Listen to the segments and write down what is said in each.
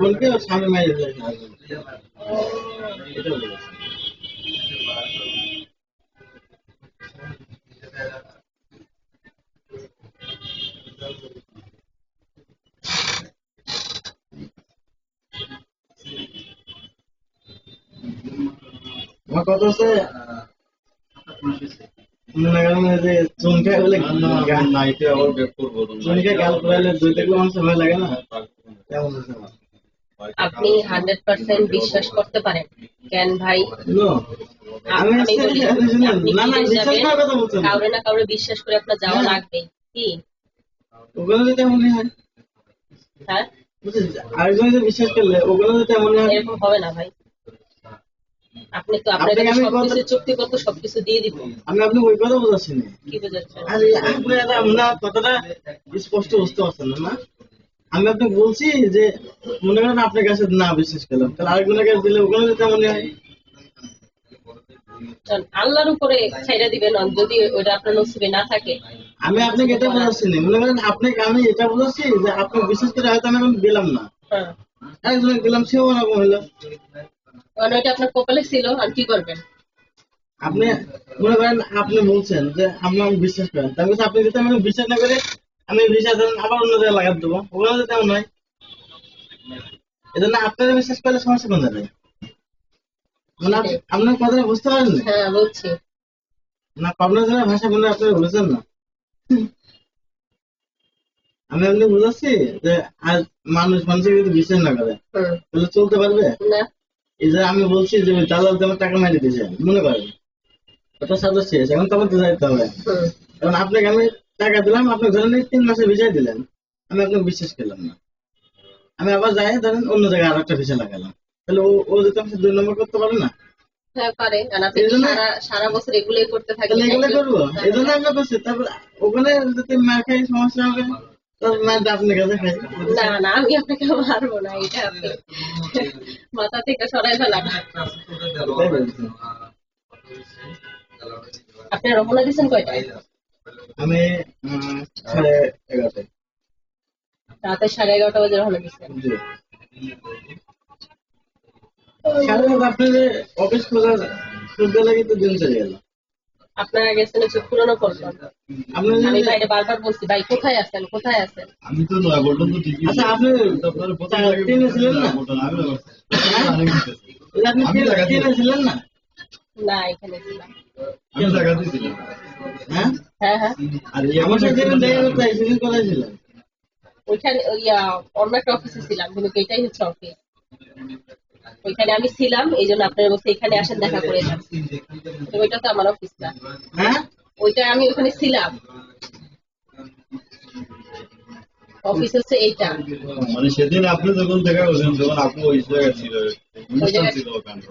ওই যে চুনকে বলে গা- নাইটে আবার বের করব। চুনকে গাল দুই দেখলে মানুষের ভয় লাগে না? তেমন হচ্ছে আমার। আপনি হান্ড্রেড পার্সেন্ট বিশ্বাস করতে পারেন। কেন ভাই? আমি বলি আপনি যাবেন। কাউরে না কাউরে বিশ্বাস করে আপনার যাওয়া। লাগবে কি? ওগুলো যদি তেমনই হয়। হ্যাঁ? আরেকজন যদি বিশ্বাস করলে ওগুলো যদি তেমনই হয়। এরকম হবে না ভাই। আপনি তো আপনাকে আমি সবকিছু কথা- চুক্তিপত্র সবকিছু দিয়ে দিব। আমি আপনি ওই কথা বোঝাচ্ছি না। কি বুঝাচ্ছেন? আরে আপনি আর আমরা কথাটা স্পষ্ট বুঝতে পারছেন না না? আমি আপনাকে বলছি যে মনে করেন আপনার কাছে না বিশ্বাস করলাম। তাহলে আরেকজনের কাছে দিলে যদি তেমনই হয় আল্লাহর উপরে ছাইড়া দিবেন যদি ওটা আপনার নসিবে না থাকে। আমি আপনাকে এটা বোঝাচ্ছি না। মনে করেন আপনাকে আমি এটা বোঝাচ্ছি যে আপনি বিশ্বাস করে হয়তো আমি দিলাম না। হ্যাঁ। আরেকজনকে দিলাম সেও ওরকম হলো। কারণ ওইটা আপনার কপালে ছিল আর কি করবেন? আপনি মনে করেন আপনি বলছেন যে আমি আমি বিশ্বাস করেন। তার কাছে আপনি যদি আমাকে বিশ্বাস না করে আমি বিশ্বাস ধরেন আবার অন্য জায়গায় লাগাতে দেবো। ওগুলো যদি তেমন হয় এজন্য আপনারা বিশ্বাস করলে সমস্যা কোন জায়গায়? মানে আপনার কথাটা বুঝতে পারেন হ্যাঁ বলছি না পাবনা জেলার ভাষা বলে আপনি বুঝেছেন না? আমি আপনি বুঝাচ্ছি যে আজ মানুষ মানুষের যদি বিশ্বাস না করে তাহলে চলতে পারবে? না। এই যে আমি বলছি যে দালাল তো আমার টাকা মারি দিয়েছে মনে করেন। ওটা সাদা শেষ এখন তো আমার তো যাইতে হবে। কারণ আপনাকে আমি টাকা দিলাম আপনি ধরেন এই তিন মাসে ভিসাই দিলেন। আমি আপনাকে বিশ্বাস করলাম না। আমি আবার যাই ধরেন অন্য জায়গায় আর একটা ভিসা লাগালাম। তাহলে ও ও যদি আমার দুই নম্বর করতে পারে না? হ্যাঁ ওখানে যদি মার খাই সমস্যা হবে। আপনার না না আমি আপনাকে মারবো না এটা মাথা থেকে সরাই ফেলা তাই আপনি রমনা দিচ্ছেন কয়টায় আমি সাড়ে এগারোটায়। রাতে সাড়ে এগারোটা বাজে দিচ্ছেন জি। সাড়ে আপনাদের অফিস খোলার খুলতে লাগে তো দিন চলে গেল। আপনারা গেছেন হচ্ছে পুরোনো পল্টন আমি বাইরে বারবার বলছি ভাই কোথায় আছেন? কোথায় আছেন? আমি তো নয় পর্যন্ত ঠিকই আচ্ছা আপনি আপনার প্রথম চার ছিলেন না? আমি হ্যাঁ? আমি। আপনি আমি তিন- ছিলেন না? না এখানে ছিলাম। আমি ছিলাম। হ্যাঁ? হ্যাঁ হ্যাঁ। ওইখানে ওই অন্য একটা অফিসে ছিলাম কিন্তু এটাই হচ্ছে অফিস ওইখানে আমি ছিলাম এই জন্য আপনার বলছে এখানে আসেন দেখা করে যান। তো ওইটা তো আমার অফিস না হ্যাঁ? ওইটা আমি ওখানে ছিলাম। অফিস হচ্ছে এইটা। মানে সেদিন আপনি যখন দেখা করছেন তখন আপনি ওই জায়গায় ছিল অনুষ্ঠান ছিল ওখানে।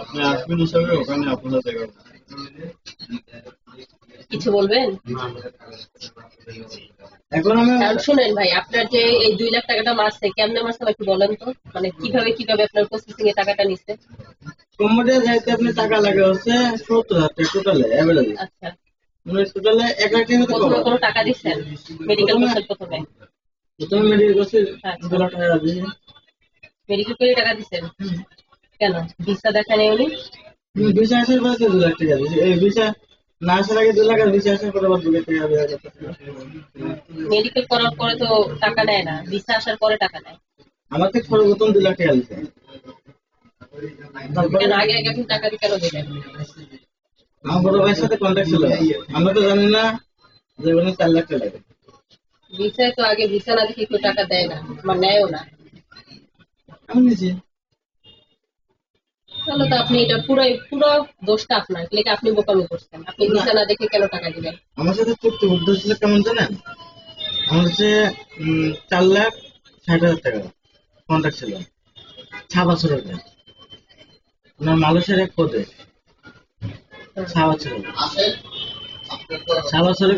আপনি আসবেন হিসাবে ওখানে আপনার দেখা। কিছু বলবেন? শুনেন ভাই আপনার যে এই দুই লাখ টাকাটা মারছে কেমনে মারছে একটু বলেন তো। মানে কীভাবে কীভাবে আপনার প্রসেসিং এ টাকাটা নিচ্ছে? কম্বোডিয়া যাইতে আপনি টাকা লাগে হচ্ছে সত্তর হাজার টাকা টোটালে আচ্ছা। মানে টোটালে এক লাখ টাকা টাকা দিচ্ছেন? মেডিকেল করছেন প্রথমে? প্রথমে মেডিকেল আচ্ছা। দু লাখ টাকা দিয়ে। মেডিকেল টাকা দিচ্ছেন? কেন? ভিসা দেখা নেই উনি? মেডিকেল করার পরে তো টাকা নেয় না। ভিসা আসার পরে টাকা নেয় আমার থেকে সর্বপ্রথম দু লাখ টাকা দিচ্ছে আগে আগে আপনি টাকা দিয়ে কেন দিলেন আমার বড় ভাইয়ের সাথে কন্ট্যাক্ট ছিল। আমরা তো জানি না যে ওখানে চার লাখ টাকা ভিসায় তো আগে ভিসা না দেখে কেউ টাকা দেয় না আমার নেয়ও না। আমি নিয়েছি। তাহলে তো আপনি এটা পুরোই পুরো দোষটা আপনার লেগে আপনি বোকামি করছেন। আপনি ভিসা না দেখে কেন টাকা দিবেন? আমার সাথে চুক্তি ছিল কেমন জানেন? আমার হচ্ছে চার লাখ ষাট হাজার টাকা কন্ট্যাক্ট ছিল। ছ বছর আগে ওনার মালয়েশিয়ার এক পদে। ছ বছর আগে বছর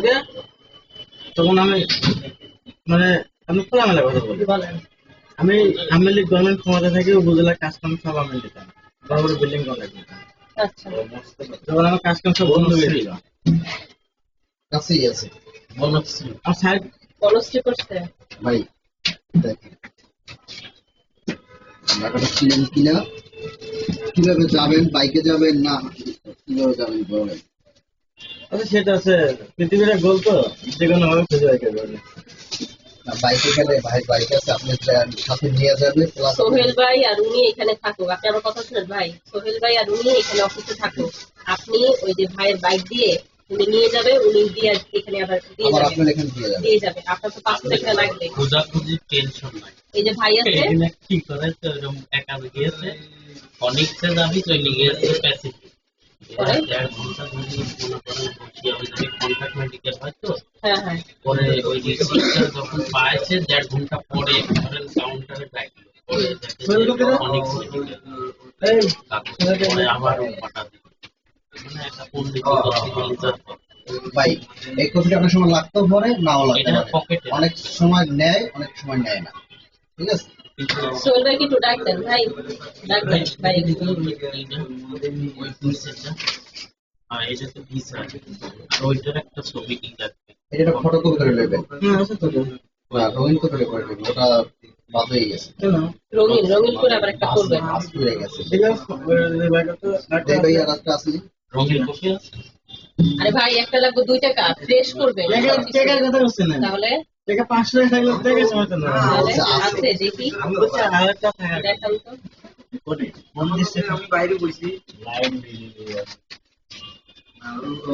তখন আমি মানে আমি খোলামেলা কথা বলি। আমি আওয়ামী গভর্নমেন্ট ক্ষমতা থেকে উপজেলার কাজ কাম সব আমি দিতাম। বড় বড় বিল্ডিং কন্ট্রাক্ট আচ্ছা। যখন আমার কাজ কাম সব বন্ধ হয়ে গেছিল কাছেই আছে। বলছি আমার সাইড বনশ্রী করছে? ভাই দেখেন। ঢাকাটা ছিলেন কিনা? কীভাবে যাবেন বাইকে যাবেন না কীভাবে যাবেন বলেন। আচ্ছা সেটা আছে। পৃথিবীর গোল তো যে কোনো ভাবে খুঁজে বাইকে যাবে না বাইকে গেলে ভাই বাইক আছে আপনি সাথে নিয়ে যাবে সোহেল ভাই আর উনি এখানে থাকুক। আপনি আমার কথা শুনেন ভাই। সোহেল ভাই আর উনি এখানে অফিসে থাকুক। আপনি ওই যে ভাইয়ের বাইক দিয়ে উনি নিয়ে যাবে উনি দিয়ে এখানে আবার দিয়ে আবার যাবে। দিয়ে যাবে। দিয়ে যাবে। আপনার তো পাঁচশো টাকা লাগবে। খোঁজাখুঁজি টেনশন নাই। এই যে ভাই আছে? কি করে? তো এরকম একা গিয়েছে। অনেকটা যাবি চলে গিয়েছে হয় হ্যাঁ। পরে ওই রিসিপ্টটা যখন পাইছে দেড় ঘণ্টা পরে ধরেন কাউন্টারে ডাকলো। পরে দেখে যে অনেক এই পরে আবার পাঠা মানে একটা পণ্ডিত ভাই এই কপিটা অনেক সময় লাগতেও পারে নাও লাগতে পারে। অনেক সময় নেয় অনেক সময় নেয় না। ঠিক আছে? সোহেল ভাই কি একটু ডাক দেন ভাই ডাক দেন ভাই আর এটা তো ভিসা আর ওইটার একটা ছবি কি লাগবে এটা ফটোকপি করে নেবেন হ্যাঁ আছে তো না রঙিন কপি করে নেবেন ওটা বাদ হয়ে গেছে। রঙিন রঙিন করে আবার একটা করবেন আস হয়ে গেছে। তো এই ভাই আর একটা আছে। রঙের কপি আছে? আরে ভাই একটা লাগবে দুই টাকা। ফ্রেশ করবেন টাকা টাকার কথা বলছি না। তাহলে না। তাহলে আচ্ছা,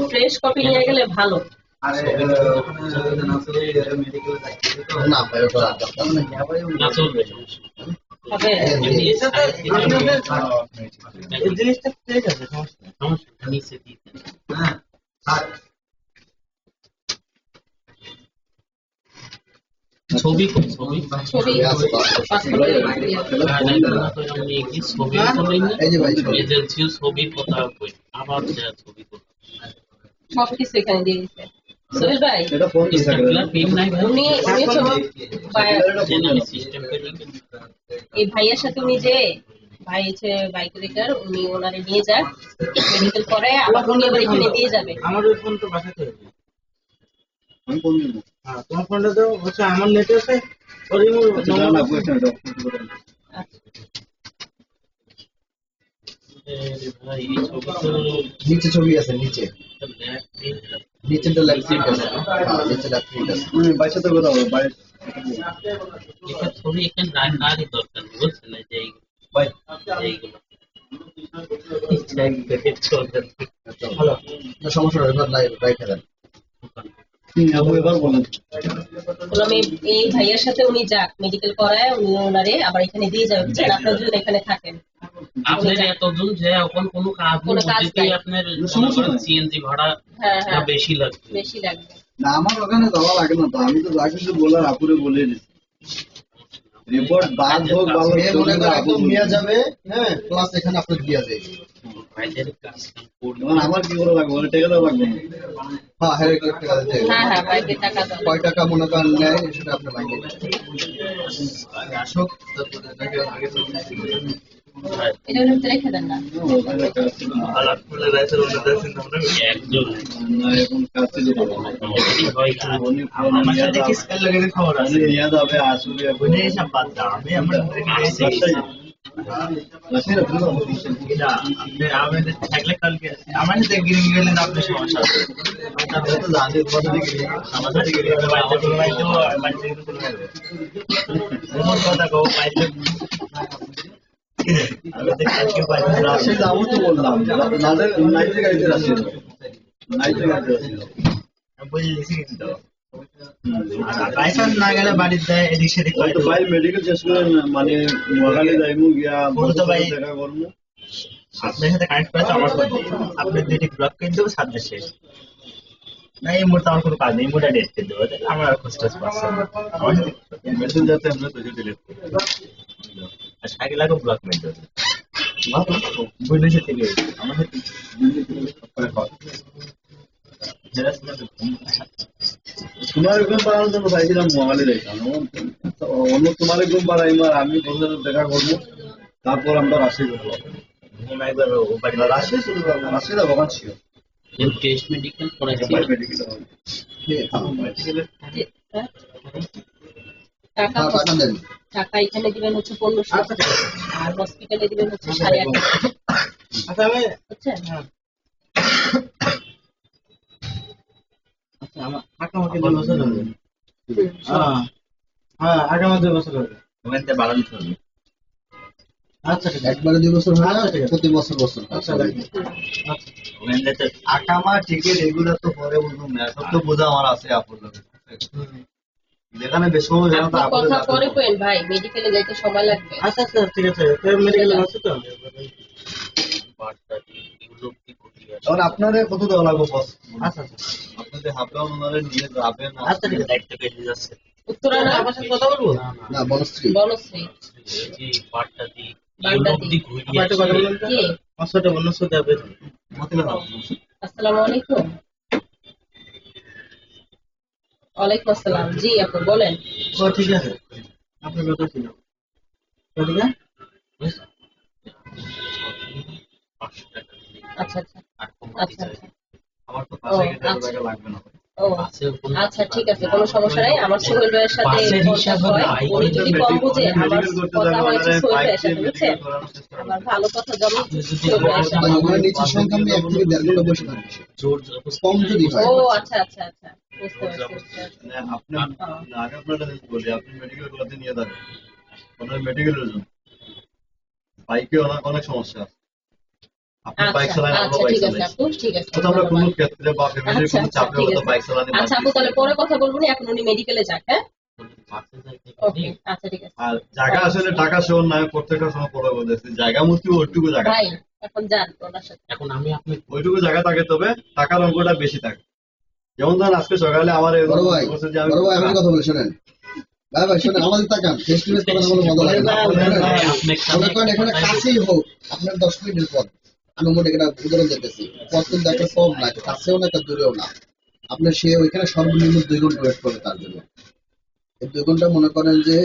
ফ্রেশ কপি নিয়ে গেলে ভালো। জিনিসটা ঠিক আছে সমস্যা সমস্যা নেই, নিচে দিতে ছবি? ছবি। ছবি ছবি এই ছবি। এজেন্সি ছবি কোথাও কই আবার যা ছবি কোথাও সবকিছু এখানে দিয়ে দিচ্ছে সোহেল ভাই এটা ফোন নাই। উনি উনি সিস্টেম এই ভাইয়ের সাথে উনি যে ভাই হচ্ছে বাইক রেকার উনি ওনারে নিয়ে যাক। মেডিকেল করে আবার উনি আবার এখানে দিয়ে যাবে। আমার ফোন তো বাসাতে হবে আমার আচ্ছা নিচে ছবি আছে নিচে নিচে হ্যাঁ নিচে কথা এটা ছবি এখানে না দরকার ভালো সমস্যা বললাম এই এই সাথে উনি যাক মেডিকেল করায় উনি ওনারে আবার এখানে দিয়ে যাবে বুঝছেন? আপনার দুজন এখানে থাকেন। আপনার এতজন যে এখন কোনো কাজ কোনো কাজ নেই। আপনার সিএনজি ভাড়া হ্যাঁ হ্যাঁ। বেশি লাগবে। বেশি লাগবে। না আমার ওখানে যাওয়া লাগে না তো আমি তো যা কিছু বলার আপুরে বলে দিচ্ছি রিপোর্ট বাদ হোক ভালো মনে হোক, একদম নিয়ে যাবে হ্যাঁ প্লাস এখানে আপনার দিয়ে যাবে। হ্যাঁ হ্যাঁ। হ্যাঁ বাইকে টাকা দাও কয় টাকা মনে করেন নেয় সেটা আপনার আসুক আমার সাথে খবর আছে? আমি আমার আমি তো বললাম নাইটে নাইটে গাড়িতে রাজশাহী যাব। গাড়িতে রাজশাহী বুঝে দিছি কিন্তু লাইসেন্স না গেলে বাড়িতে যায় এদিক সেদিক ওই তো ভাই মেডিকেল শেষ করে মানে নোয়াখালী যাইমু গিয়া বলতো ভাই। দেখা আপনার সাথে কানেক্ট করে তো আমার দিয়ে আপনি দুইটি ব্লক করে দেবো সাবজেক্ট শেষ। না এই মুহূর্তে আমার কোনো কাজ নেই মুহূর্তে ডেট করে দেবো আমার আর টোজ পাচ্ছে। মেশিন যাতে আমরা তোকে ডিলিট করি। আর সাইকেল লাগো ব্লক মেট দেবো থেকে তো তোমার একদম পাড়ানোর জন্য চাইছিলাম নোয়াখালী যাইতাম। অন্য তোমার একদম পাড়াইম আর আমি সাথে দেখা করব। তারপর আমরা রাজশাহী করব ঘুম বাড়ি শুরু করব রাজশাহী যাব ওখান ছিল টেস্ট মেডিকেল করাইছি হ্যাঁ? টাকা হ্যাঁ টাকা এখানে দিবেন হচ্ছে পনেরোশো। আচ্ছা আর হসপিটালে দিবেন হচ্ছে সাড়ে আট আচ্ছা আচ্ছা ঠিক আছে। একবারে দুই বছর না ঠিক আছে। প্রতি বছর বছর। আচ্ছা রাখি ওখানটাতে আকামা টিকিট এগুলো তো পরে বুঝুন না সব তো বোঝা আমার আছে আপনার যেখানে বেশি সময় যেন আপনি কথা পরে কইন ভাই মেডিকেলে যাইতে সময় লাগবে। আচ্ছা আচ্ছা ঠিক আছে। তো মেডিকেল আছে তো? তখন আপনারে কত দেওয়া লাগবে বস? আচ্ছা আচ্ছা। ওনারে নিয়ে যাবেন আচ্ছা ঠিক আছে। দায়িত্ব কেটে যাচ্ছে। উত্তরানা আমার সাথে কথা বলব? না না না বনশ্রী ইউরোপ দি ঘুরি আমার একটা কথা বলুন তো সাথে অন্য সাথে যাবে আসসালামু আলাইকুম। ওয়ালাইকুম আসসালাম। জি আপু বলেন। ও ঠিক আছে। আপনার কথা ছিল ঠিক আছে আচ্ছা আচ্ছা। আচ্ছা আচ্ছা। আচ্ছা। আচ্ছা ঠিক আছে কোনো সমস্যা নাই। আমার সোহেল ভাইয়ের সাথে হয়। উনি যদি কম বুঝে আমার কথা হয়েছে সোহেল ভাইয়ের সাথে বুঝছেন? মেডিকেল করানোর চেষ্টা করবেন আমার ভালো কথা সোহেল ভাইয়ের সাথে ও আচ্ছা আচ্ছা আচ্ছা। বুঝতে পারছি। মানে আপনার বলি আপনি মেডিকেল গুলোতে নিয়ে যাবেন ওনার মেডিকেলের জন্য। বাইকে অনেক অনেক সমস্যা আছে। আপনি বাইক আচ্ছা চালান আমরা আচ্ছা বাইক চালাই আপু ঠিক আছে তো আমরা কোনো ক্ষেত্রে বা ফ্যামিলির আচ্ছা, কোনো আচ্ছা, চাপে হয়তো বাইক চালাতে আচ্ছা আপু তাহলে পরে কথা বলব না এখন উনি মেডিকেলে যাক হ্যাঁ বাসে যাইতে ওকে পারি আচ্ছা ঠিক আছে আর জায়গা আসলে টাকা শোন না প্রত্যেকটা সময় পরে বলেছি জায়গা মুক্তি ওইটুকু জায়গা এখন যান এখন আমি আপনি ওইটুকু জায়গা থাকে তবে টাকার অঙ্কটা বেশি থাকে যেমন ধরেন আজকে সকালে আমার এরকম বড় ভাই বলছে যে আমি বড় ভাই আমি কথা বলি শোনেন ভাই ভাই শোনেন আমাদের তাকান ফেস টু ফেস কথা বলে মজা লাগে না শোনেন, আপনি মনে করেন এখানে কাছেই হোক আপনার দশ মিনিটের পর আমি মনে একটা উদাহরণ দিতেছি পথ কিন্তু একটা কম না কাছেও না একটা দূরেও না। আপনার সে ওইখানে সর্বনিম্ন দুই ঘণ্টা ওয়েট করবে তার জন্য। দুই ঘণ্টা মনে করেন যে